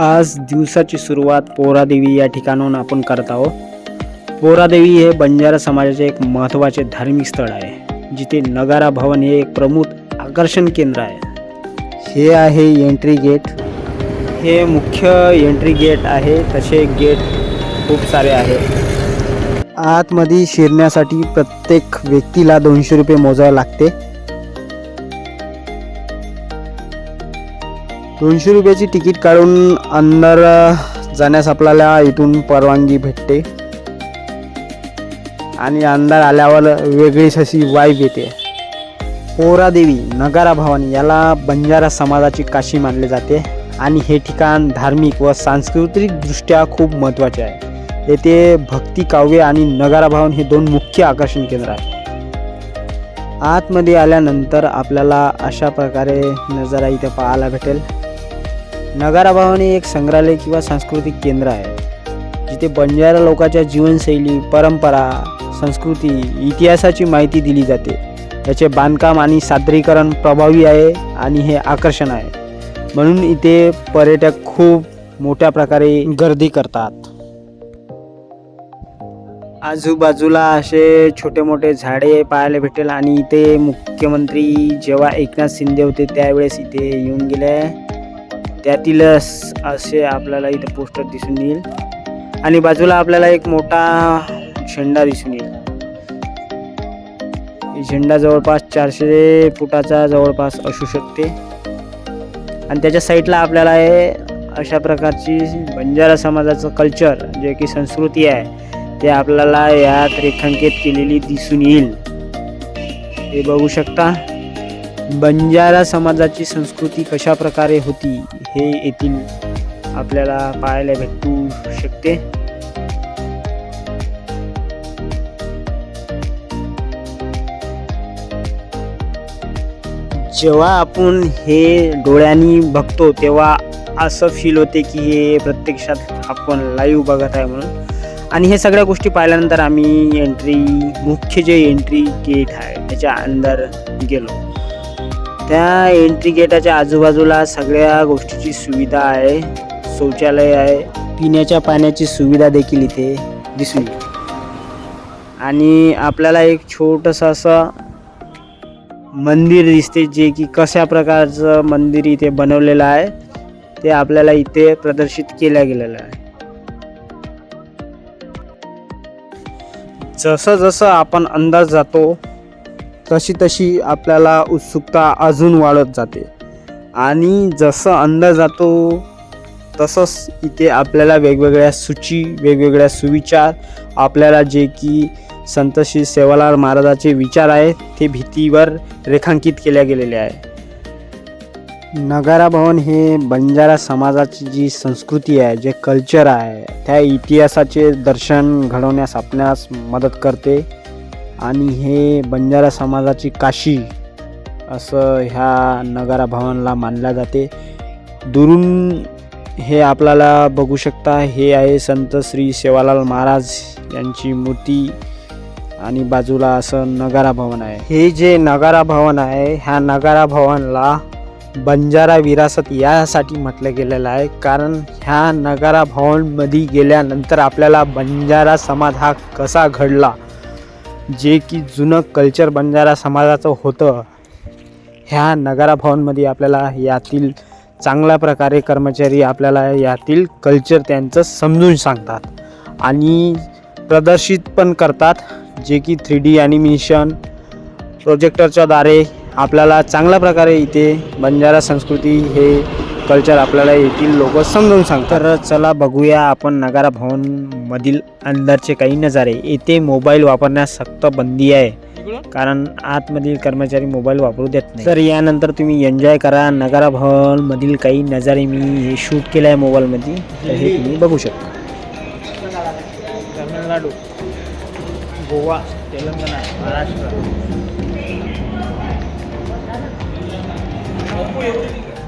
आज दिवसाची सुरुवात पोरादेवी या ठिकाणाहून आपण करत आहोत. पोरादेवी हे बंजारा समाजाचे एक महत्त्वाचे धार्मिक स्थळ आहे जिथे नगारा भवन हे एक प्रमुख आकर्षण केंद्र आहे. हे आहे एंट्री गेट. हे मुख्य एंट्री गेट आहे तसे गेट खूप सारे आहेत. आतमध्ये शिरण्यासाठी प्रत्येक व्यक्तीला दोनशे रुपये मोजावे लागते. दोनशे रुपयाची तिकीट काढून अंदर जाण्यास आपल्याला इथून परवानगी भेटते. आणि अंदर आल्यावर वेगळीच अशी वाईब येते. पोरादेवी नगारा भवानी याला बंजारा समाजाची काशी मानले जाते. आणि हे ठिकाण धार्मिक व सांस्कृतिकदृष्ट्या खूप महत्त्वाचे आहे. येथे भक्ती काव्य आणि नगारा भवन हे दोन मुख्य आकर्षण केंद्र आहे. आतमध्ये आल्यानंतर आपल्याला अशा प्रकारे नजारा इथे पाहायला भेटेल. नगाराभावाने एक संग्रहालय किंवा सांस्कृतिक केंद्र आहे जिथे बंजारा लोकांच्या जीवनशैली परंपरा संस्कृती इतिहासाची माहिती दिली जाते. याचे बांधकाम आणि सादरीकरण प्रभावी आहे आणि हे आकर्षण आहे. म्हणून इथे पर्यटक खूप मोठ्या प्रकारे गर्दी करतात. आजूबाजूला असे छोटे मोठे झाडे पाहायला भेटेल आणि इथे मुख्यमंत्री जेव्हा एकनाथ शिंदे होते त्यावेळेस इथे येऊन गेले. त्यातीलच असे आपल्याला इथं पोस्टर दिसून येईल. आणि बाजूला आपल्याला एक मोठा झेंडा दिसून येईल. झेंडा जवळपास चारशे फुटाचा जवळपास असू शकते. आणि त्याच्या साईडला आपल्याला हे अशा प्रकारची बंजारा समाजाचं कल्चर जे की संस्कृती आहे ते आपल्याला यात रेखांकित केलेली दिसून येईल. हे बघू शकता. बंजारा समाजाची संस्कृती कशा प्रकारे होती हे येथील आपल्याला पाहायला भेटू शकते. जेव्हा आपण हे डोळ्यांनी बघतो तेव्हा असं फील होते की हे प्रत्यक्षात आपण लाईव्ह बघत आहे म्हणून. आणि हे सगळ्या गोष्टी पाहिल्यानंतर आम्ही एंट्री मुख्य जे एंट्री गेट आहे त्याच्या अंदर गेलो. त्या एंट्री गेटाच्या आजूबाजूला सगळ्या गोष्टीची सुविधा आहे. शौचालय आहे. पिण्याच्या पाण्याची सुविधा देखील इथे दिसून येते. आणि आपल्याला एक छोटंसं असं मंदिर दिसते जे की कशा प्रकारचं मंदिर इथे बनवलेलं आहे. ते आपल्याला इथे प्रदर्शित केलं गेलेलं आहे. जसं जसं आपण अंदाज जातो तशी तशी आपल्याला उत्सुकता अजून वाढत जाते. आणि जसं अंदाज जातो तसंच इथे आपल्याला वेगवेगळ्या सूची वेगवेगळ्या सुविचार आपल्याला जे की संत श्री सेवालाल महाराजाचे विचार आहेत ते भीतीवर रेखांकित केल्या गेलेले आहे. नगारा भवन हे बंजारा समाजाची जी संस्कृती आहे जे कल्चर आहे त्या इतिहासाचे दर्शन घडवण्यास आपल्यास मदत करते. आणि हे बंजारा समाजाची काशी असं ह्या नगारा भवनला मानल्या जाते. दुरून हे आपल्याला बघू शकता हे आहे संत श्री सेवालाल महाराज यांची मूर्ती आणि बाजूला असं नगारा भवन आहे. हे जे नगारा भवन आहे ह्या नगारा भवनला बंजारा विरासत यासाठी म्हटलं गेलेलं आहे. कारण ह्या नगारा भवनमध्ये गेल्यानंतर आपल्याला बंजारा समाज हा कसा घडला? जे की जुनं कल्चर बंजारा समाजाचं होतं ह्या नगारा भवनमध्ये आपल्याला यातील चांगल्या प्रकारे कर्मचारी आपल्याला यातील कल्चर त्यांचं समजून सांगतात आणि प्रदर्शित पण करतात जे की थ्री डी ॲनिमेशन प्रोजेक्टरच्या द्वारे आपल्याला चांगल्या प्रकारे इथे बंजारा संस्कृती हे कल्चर आपल्याला येथील लोक समजून सांगतात. तर चला बघूया आपण नगारा भवनमधील अंदरचे काही नजारे. येथे मोबाईल वापरण्यास सक्त बंदी आहे. कारण आतमधील कर्मचारी मोबाईल वापरू देत नाही. तर यानंतर तुम्ही एन्जॉय करा. नगारा भवनमधील काही नजारे मी हे शूट केलं आहे मोबाईलमध्ये. तर हे तुम्ही बघू शकता. तामिळनाडू गोवा तेलंगणा महाराष्ट्र.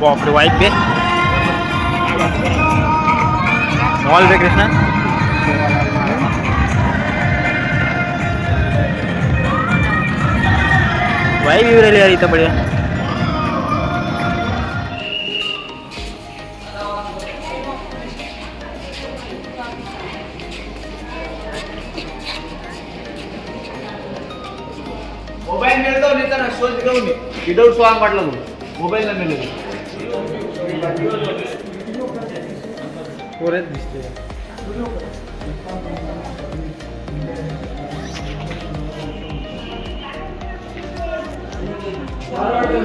बापरे वाईट पे मॉल रे कृष्णा वाई भी राहिली यार इथं बढिया मोबाईल मिळतो नाही तर शोध घेऊन विदाऊट सॉंग वाटलं म्हणून. मोबाईलला मिळेल पोरेच दिसते अरे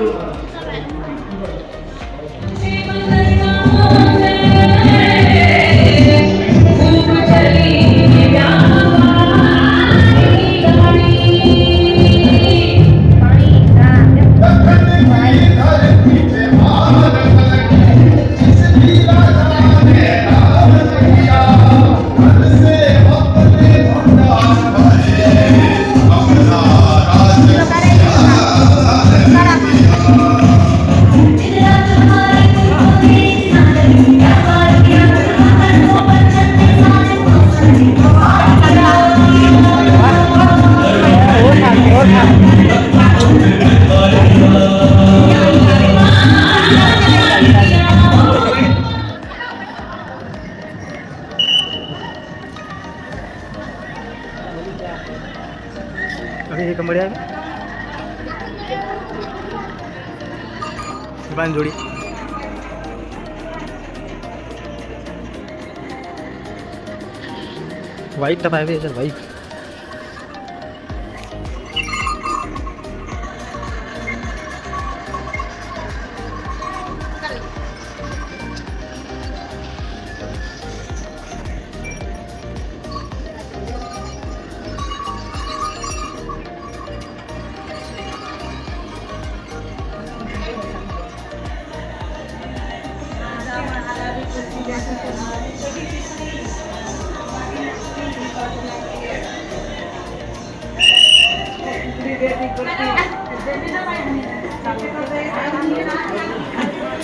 हे कंबडी आहे का? बांध जोडी वाईट तर पाहिजे याच्यात वाईट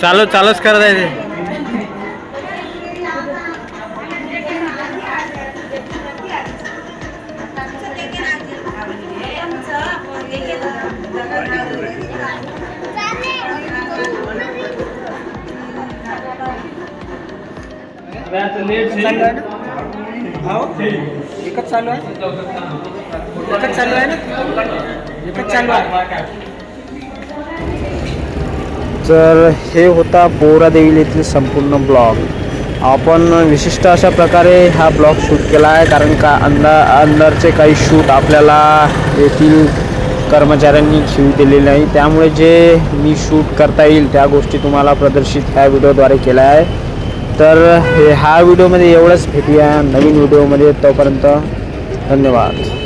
चालू, चालूच करत आहे ते. एकच चालू आहे. एकच चालू आहे ना? एकच चालू आहे. तर हे होता बोरादेवी येथील संपूर्ण ब्लॉग. आपण विशिष्ट अशा प्रकारे हा ब्लॉग शूट केला आहे कारण का अंदा अंदरचे काही शूट आपल्याला येथील कर्मचाऱ्यांनी घेऊ दिलेले नाही. त्यामुळे जे मी शूट करता येईल त्या गोष्टी तुम्हाला प्रदर्शित ह्या व्हिडिओद्वारे केल्या आहे. तर हे ह्या व्हिडिओमध्ये एवढंच. भेटूया नवीन व्हिडिओमध्ये. तोपर्यंत धन्यवाद.